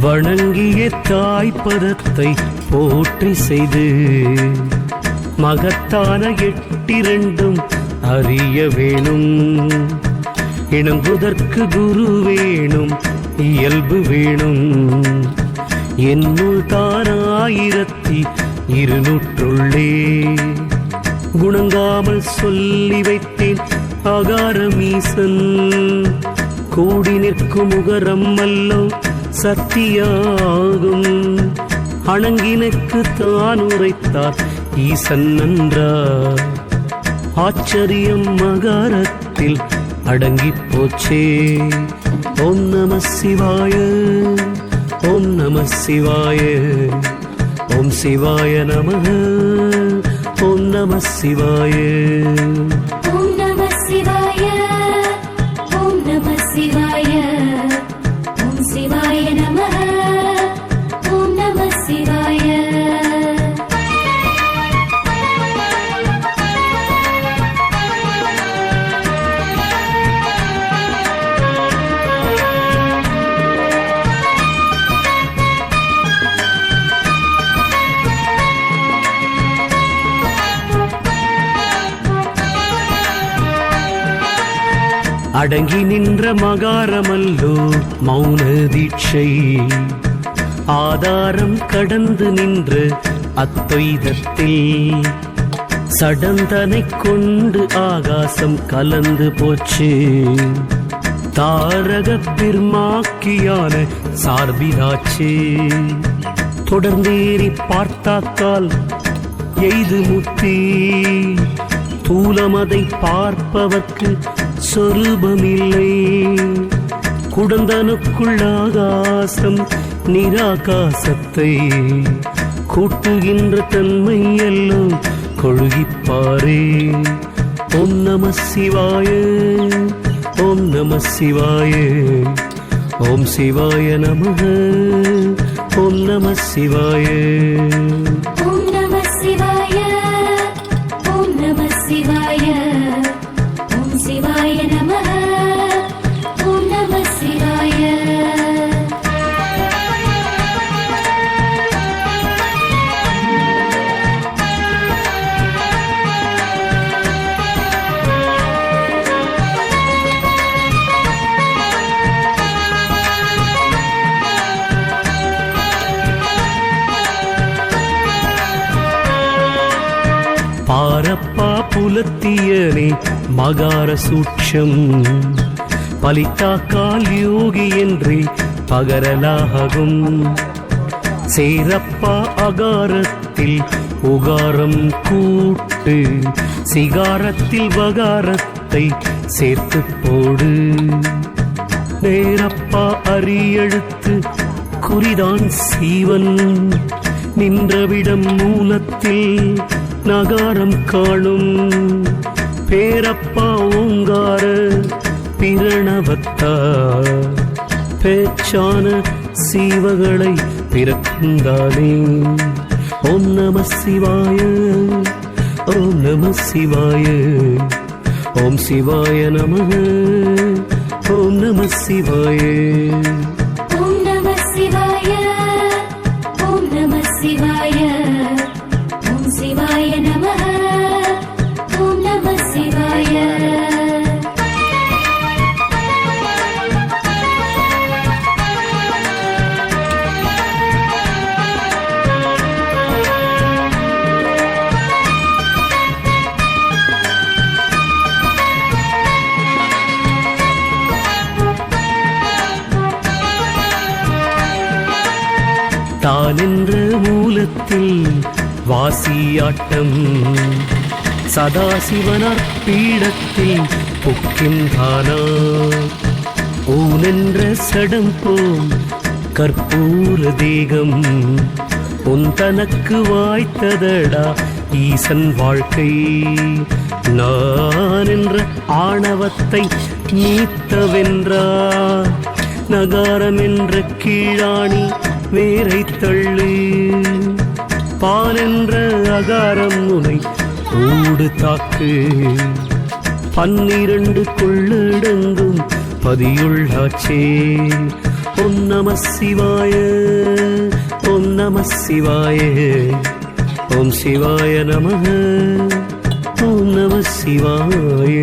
வணங்கிய தாய்ப்பதத்தை போற்றி செய்து மகத்தான எட்டிரண்டும் அறிய வேணும். இணங்குதற்கு குரு வேணும் இயல்பு வேணும். என்னுள் தானாயிரத்தி இருநூற்றுள்ளே. குணங்காமல் சொல்லி வைத்தேன் அகாரமீசன் கூடி நிற்கும் முகரம் அல்லோ சத்தியாகும். அணங்கினுக்கு தான் உரைத்தார். ஈசன் நன்றார். ஆச்சரியம் மகாரத்தில் அடங்கி போச்சே. ஓம் நம சிவாய ஓம் நம சிவாய. ஓம் சிவாய நம ஓம் நம சிவாய. ஓம் நம சிவாய ஓம் நம சிவாய. ஓம் சிவாய அடங்கி நின்ற மகாரமல்லோ மௌன தீட்சை. ஆதாரம் கடந்து நின்று அத்வைதத்தில் சடந்தனை கொண்டு ஆகாசம் கலந்து போச்சு. தாரக பெருமாக்கியான சார்பிதாச்சு. தொடர்ந்தேறி பார்த்தாக்கால் எய்து முத்தி. தூலமதை பார்ப்பவர்க்கு சொரூபமில்லை. குடந்தனுக்குள் ஆகாசம் நிராகாசத்தை கூட்டுகின்ற தன்மை எல்லாம் கொழுகிப்பாரே. ஓம் நம சிவாய ஓம் நம சிவாய ஓம் சிவாய நமக ஓம் நம சிவாய. பாரப்பா புலத்தியனே மகார சூட்சம். பலித்தாக்கால் யோகி என்றே பகரலாகும். சேரப்பா அகாரத்தில் உகாரம் கூட்டு சிகாரத்தில் வகாரத்தை சேர்த்து போடு. நேரப்பா அரியெழுத்து குறிதான் சீவன் நின்றவிடம் மூலத்தில் நகாரம் காணும். பேரப்பா ஓங்கார பிரணவத்தா. பேச்சான சீவகளை பிறக்கின்றானே ஓம் நம சிவாய ஓம் நம சிவாய. ஓம் சிவாய நம ஓம் நம சிவாய. தான் என்ற மூலத்தில் வாசியாட்டம் சதாசிவனார் பீடத்தில் புக்கின்றானா? ஊனென்ற சடம் போம் கற்பூர தேகம் உன் தனக்கு வாய்த்ததடா ஈசன் வாழ்க்கை. நான் என்ற ஆணவத்தை நீத்தவென்றார் நகாரம் என்ற கீழாணி வேரை தள்ளு. பால் என்ற அகாரம் உனை ஊடு தாக்கு. பன்னிரண்டு கொள்ளடங்கும் பதியுள்ளாச்சே ஓம் நம சிவாய ஓம் நம சிவாய ஓம் சிவாய நம ஓம் நம சிவாய.